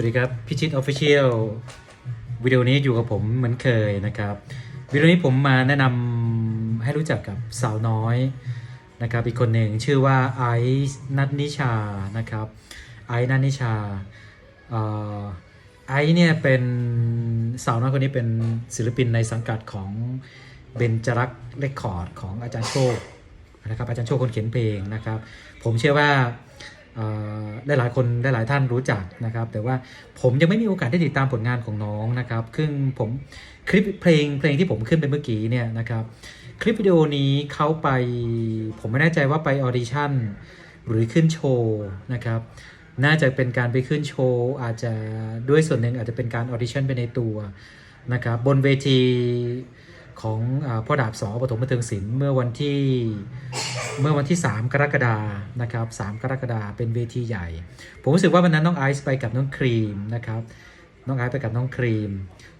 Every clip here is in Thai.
วัสดีครับพิชิตออฟฟิเชียลวิดีโอนี้อยู่กับผมเหมือนเคยนะครับ วิดีโอนี้ผมมาแนะนำให้รู้จักกับสาวน้อยนะครับ อีกคนหนึ่งชื่อว่าไอซ์นัทนิชานะครับไอซ์นัทนิชาไอซ์เนี่ยเป็นสาวน้อยคนนี้เป็นศิลปินในสังกัดของเบนจรักเรคคอร์ดของอาจารย์โชคนะครับอาจารย์โชคคนเขียนเพลงนะครับ ผมเชื่อว่า ได้หลายคนได้หลายท่านรู้จักนะครับ แต่ว่าผมยังไม่มีโอกาสได้ติดตามผลงานของน้องนะครับซึ่งผมคลิปเพลงเพลงที่ผมขึ้นไปเมื่อกี้เนี่ยนะครับ คลิปวิดีโอนี้เขาไปผมไม่แน่ใจว่าไปออดิชั่นหรือขึ้นโชว์นะครับ น่าจะเป็นการไปขึ้นโชว์อาจจะด้วยส่วนหนึ่งอาจจะเป็นการออดิชั่นไปในตัวนะครับบนเวที ของอพ่อดาบสอปฐมบันเทิงศิลป์เมื่อวันที่เมื่อวันที่ 3 กรกฎานะครับ3กรกฎาเป็นเวทีใหญ่ ผมรู้สึกว่าวันนั้นน้องไอซ์ไปกับน้องครีมนะครับน้องไอซ์ไปกับน้องครีม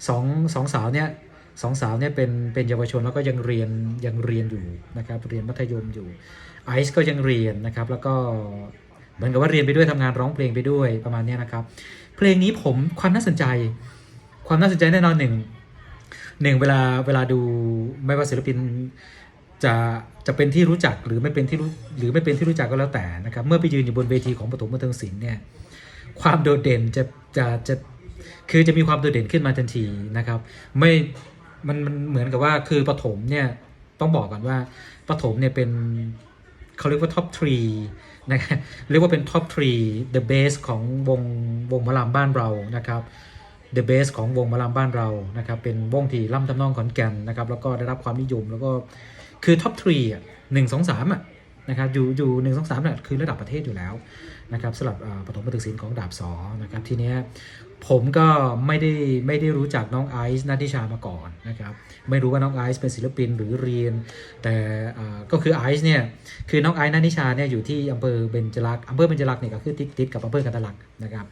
สองสองสาวเนี่ยสองสาวเนี่ยเป็นเป็นเยาวชนแล้วก็ยังเรียนยังเรียนอยู่นะครับเรียนมัธยมอยู่ไอซ์ก็ยังเรียนนะครับแล้วก็เหมือนกับว่าเรียนไปด้วยทำงานร้องเพลงไปด้วยประมาณนี้นะครับเพลงนี้ผมความน่าสนใจ ความน่าสนใจแน่นอนหนึ่ง หนึ่งเวลาเวลาดูไม่ว่าศิลปินจะจะเป็นที่รู้จักหรือไม่เป็นที่รู้หรือไม่เป็นที่รู้จักก็แล้วแต่นะครับ เมื่อไปยืนอยู่บนเวทีของปฐมบันเทิงศิลป์เนี่ยความโดดเด่นจะจะจะคือจะมีความโดดเด่นขึ้นมาทันทีนะครับไม่มันมันเหมือนกับว่าคือปฐมเนี่ยต้องบอกก่อนว่าปฐมเนี่ยเป็นเขาเรียกว่าท็อปทรีนะครับเรียกว่าเป็นท็อปทรี the base ของวงวงมอลำบ้านเรานะครับ the base ของวงหมอลำบ้านเรานะครับเป็นวงที่ล่ำทำนองขอนแก่นนะครับแล้วก็ได้รับความนิยมแล้วก็คือท็อปทรีอะหนึ่งสองสามอะนะครับอยู่อยู่หนึ่งสองสามเนี่ยคือระดับประเทศอยู่แล้วนะครับสำหรับปฐมบันทึกศิลป์ของดาบสอนะครับทีเนี้ยผมก็ไม่ได้ไม่ได้รู้จักน้องไอซ์นัทธิชามาก่อนนะครับไม่รู้ว่าน้องไอซ์เป็นศิลปินหรือเรียน แต่ก็คือไอซ์เนี่ยคือน้องไอซ์นัทธิชาเนี่ยอยู่ที่อำเภอเบญจรักษ์อำเภอเบญจรักษ์เนี่ยก็คือติดติดกับอำเภอกันทะลักนะครับ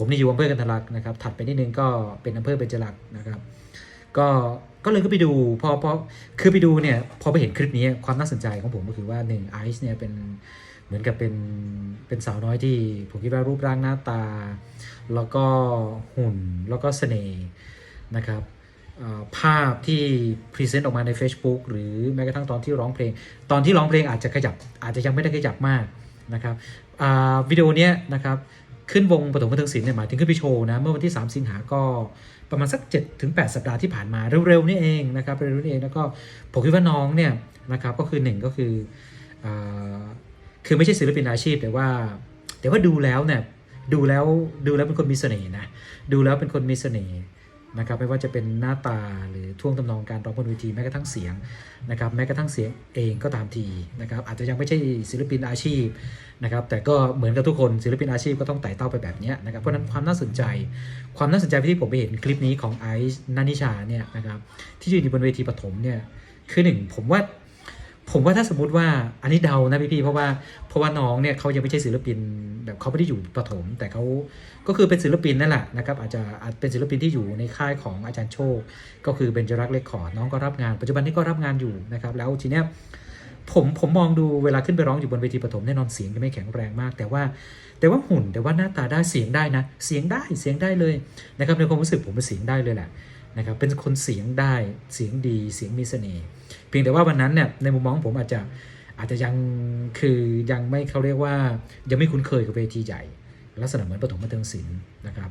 ผมนี่อยู่อำเภอกันทะลักนะครับ ถัดไปนิดนึงก็เป็นอำเภอเบญจรักษ์นะครับ ก็ก็เลยก็ไปดูพอพอคือไปดูเนี่ยพอไปเห็นคลิปนี้ความน่าสนใจของผมก็คือว่าหนึ่งไอซ์เนี่ยเป็นเหมือนกับเป็นเป็นสาวน้อยที่ ผมคิดว่ารูปร่างหน้าตา แล้วก็หุ่นแล้วก็เสน่ห์นะครับภาพที่พรีเซนต์ออกมาใน Facebook หรือแม้กระทั่งตอนที่ร้องเพลง ตอนที่ร้องเพลงอาจจะขยับอาจจะยังไม่ได้ขยับมากนะครับวิดีโอเนี้ยนะครับ ขึ้นวงปฐมบันเทิงศิลป์เนี่ยหมายถึงขึ้นไปโชว์นะ เมื่อวันที่ 3 สิงหาก็ประมาณสัก7ถึง8สัปดาห์ที่ผ่านมาเร็วๆนี่เองนะครับเร็วๆนี่เองแล้วก็ผมคิดว่าน้องเนี่ยนะครับก็คือหนึ่งก็คืออคือไม่ใช่ศิลปินอาชีพแต่ว่า แต่ว่าดูแล้วเนี่ยดูแล้วดูแล้วเป็นคนมีเสน่ห์นะดูแล้วเป็นคนมีเสน่ห์ นะครับไม่ว่าจะเป็นหน้าตาหรือท่วงทำนองการร้องบนเวทีแม้กระทั่งเสียงนะครับแม้กระทั่งเสียงเองก็ตามทีนะครับอาจจะยังไม่ใช่ศิลปินอาชีพนะครับแต่ก็เหมือนกับทุกคนศิลปินอาชีพก็ต้องไต่เต้าไปแบบนี้นะครับเพราะฉะนั้นความน่าสนใจ ความน่าสนใจที่ผมไปเห็นคลิปนี้ของไอซ์นันนิชาเนี่ยนะครับที่ยืนอยู่บนเวทีปฐมเนี่ยคือหนึ่งผมว่า ผมว่าถ้าสมมติว่าอันนี้เดานะพี่ๆเพราะว่าเพราะว่าน้องเนี่ยเขายังไม่ใช่ศิลปินแบบเขาไม่ได้อยู่ประถม แต่เขาก็คือเป็นศิลปินนั่นแหละนะครับอาจจะอาจเป็นศิลปินที่อยู่ในค่ายของอาจารย์โชค ก็คือเบนจรักษ์เลคคอร์ดน้องก็รับงาน ปัจจุบันนี้ก็รับงานอยู่นะครับแล้วทีเนี้ยผมผมมองดูเวลาขึ้นไปร้องอยู่บนเวทีปฐมแน่นอนเสียงจะไม่แข็งแรงมาก แต่ว่าแต่ว่าหุ่นแต่ว่าหน้าตาได้เสียงได้นะ เสียงได้เสียงได้เลยนะครับในความรู้สึกผมเป็นเสียงได้เลยแหละ นะครับเป็นคนเสียงได้เสียงดีเสียงมีเสน่ห์เพียงแต่ว่าวันนั้นเนี่ยในมุมมองผมอาจจะอาจจะยังคือยังไม่เขาเรียกว่ายังไม่คุ้นเคยกับเวทีใหญ่ ลักษณะเหมือนปฐมบันเทิงศิลป์นะครับ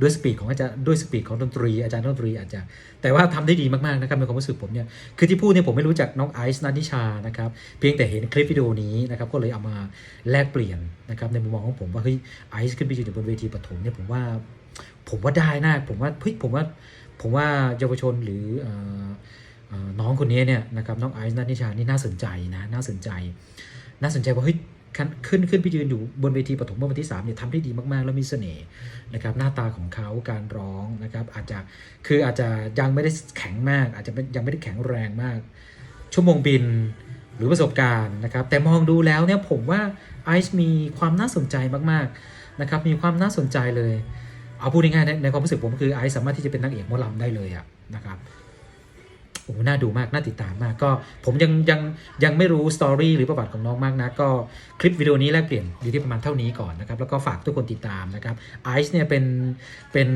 ด้วยสปีดของอาจารย์ด้วยสปีดของดนตรีอาจารย์ดนตรีอาจจะแต่ว่าทำได้ดีมากๆนะครับในความรู้สึกผมเนี่ยคือที่พูดเนี่ยผมไม่รู้จักน้องไอซ์นันทิชานะครับเพียงแต่เห็นคลิปวิดีโอนี้นะครับก็เลยเอามาแลกเปลี่ยนนะครับในมุมมองของผมว่าเฮ้ยไอซ์ขึ้นไปยืนอยู่บนเวทีปฐมเนี่ยผมว่า ผมว่าได้นะผมว่าเฮ้ยผมว่าผมว่าเยาวชนหรือออน้องคนนี้เนี่ยนะครับน้องไอซ์นัทนิชานี่น่าสนใจนะน่าสนใจ น่าสนใจว่าเฮ้ยขึ้นขึ้นไปยืนอยู่บนเวทีปฐมเมื่อวันที่3เนี่ยทำได้ดีมากๆ แล้วมีเสน่ห์นะครับหน้าตาของเขาการร้องนะครับอาจจะคืออาจจะยังไม่ได้แข็งมาก อาจจะยังไม่ได้แข็งแรงมาก ชั่วโมงบินหรือประสบการณ์นะครับแต่มองดูแล้วเนี่ยผมว่าไอซ์มีความน่าสนใจมากๆนะครับมีความน่าสนใจเลย เอาพูดง่ายๆในความรู้สึกผมคือไอซ์สามารถที่จะเป็นนางเอกมอลำได้เลยอะนะครับโอ้น่าดูมาก น่าติดตามมากก็ ผมยังยังยังไม่รู้สตอรี่หรือประวัติของน้องมากนะ ก็คลิปวิดีโอนี้แลกเปลี่ยนอยู่ที่ประมาณเท่านี้ก่อนนะครับ แล้วก็ฝากทุกคนติดตามนะครับไอซ์เนี่ยเป็นเป็น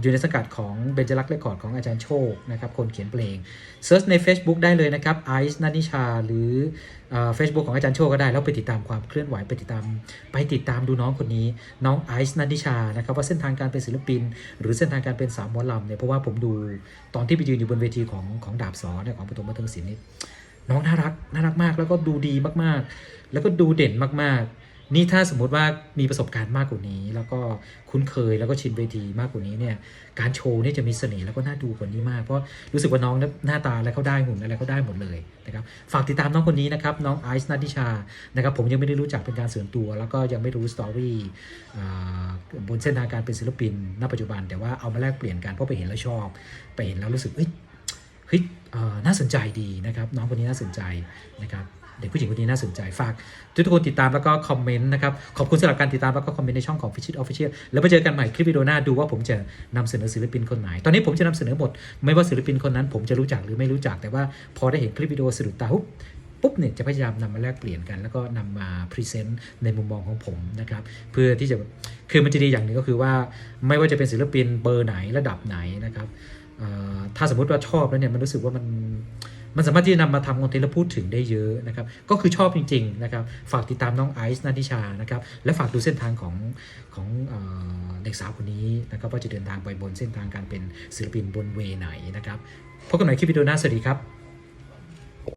อยู่ในสังกัดของเบนจรักษ์เรคคอร์ดของอาจารย์โชคนะครับ คนเขียนเพลงเซิร์ชใน Facebook ได้เลยนะครับไอซ์นันิชาหรือ เฟซบุ๊กของอาจารย์โชคก็ได้ แล้วไปติดตามความเคลื่อนไหวไปติดตาม ไปติดตามดูน้องคนนี้ น้องไอซ์นันทิชานะครับว่าเส้นทางการเป็นศิลปิน หรือเส้นทางการเป็นสาวมอลำเนี่ยเพราะว่าผมดูตอนที่ไปยืนอยู่บนเวทีของของดาบสอเนี่ยของปฐมบันเทิงศิลป์นี่น้องน่ารักน่ารักมาก แล้วก็ดูดีมากๆ แล้วก็ดูเด่นมากๆ นี่ถ้าสมมุติว่ามีประสบการณ์มากกว่านี้ แล้วก็คุ้นเคยแล้วก็ชินเวทีมากกว่านี้เนี่ยการโชว์เนี่ยจะมีเสน่ห์แล้วก็น่าดูกว่านี้มากเพราะรู้สึกว่าน้องหน้าตาอะไรเขาได้หุ่นอะไรเขาได้หมดเลยนะครับฝากติดตามน้องคนนี้นะครับน้องไอซ์นัทธิชานะครับผมยังไม่ได้รู้จักเป็นการส่วนตัว แล้วก็ยังไม่รู้สตอรี่อ่าบนเส้นทางการเป็นศิลปินณปัจจุบัน แต่ว่าเอามาแลกเปลี่ยนกันเพราะไปเห็นแล้วชอบ ไปเห็นแล้วรู้สึกเฮ้ยเฮ้ยน่าสนใจดีนะครับน้องคนนี้น่าสนใจนะครับ เด็กผู้หญิงคนนี้น่าสนใจฝากทุกคนติดตามแล้วก็คอมเมนต์นะครับ ขอบคุณสำหรับการติดตามแล้วก็คอมเมนต์ในช่องของ f i s h i t Official แล้วไปเจอกันใหม่คลิปวิดีโอหน้าดูว่าผมจะนำเสนอศิลปินคนไหน ตอนนี้ผมจะนำเสนอหมด ไม่ว่าศิลปินคนนั้น ผมจะรู้จักหรือไม่รู้จัก แต่ว่าพอได้เห็นคลิปวิดีโอสะดุดตาปุ๊บปุ๊บเนี่ยจะพยายามนำมาแลกเปลี่ยนกัน แล้วก็นำมาพรีเซนต์ในมุมมองของผมนะครับเพื่อที่จะคือมันจะดีอย่างหนึ่งก็คือว่าไม่ว่าจะเป็นศิลปินเบอร์ไหนระดับไหนนะครับถ้าสมมุติว่าชอบแล้วเนี่ยมันรู้สึกว่ามัน มันสามารถที่จะนำมาทำคอนเทนต์และพูดถึงได้เยอะนะครับ ก็คือชอบจริงๆนะครับ ฝากติดตามน้องไอซ์นัทิชานะครับ และฝากดูเส้นทางของของเออเด็กสาวคนนี้นะครับว่าจะเดินทางไปบนเส้นทางการเป็นศิลปินบนเวไหนนะครับ พบกันใหม่คลิปวิดีโอหน้า สวัสดีครับ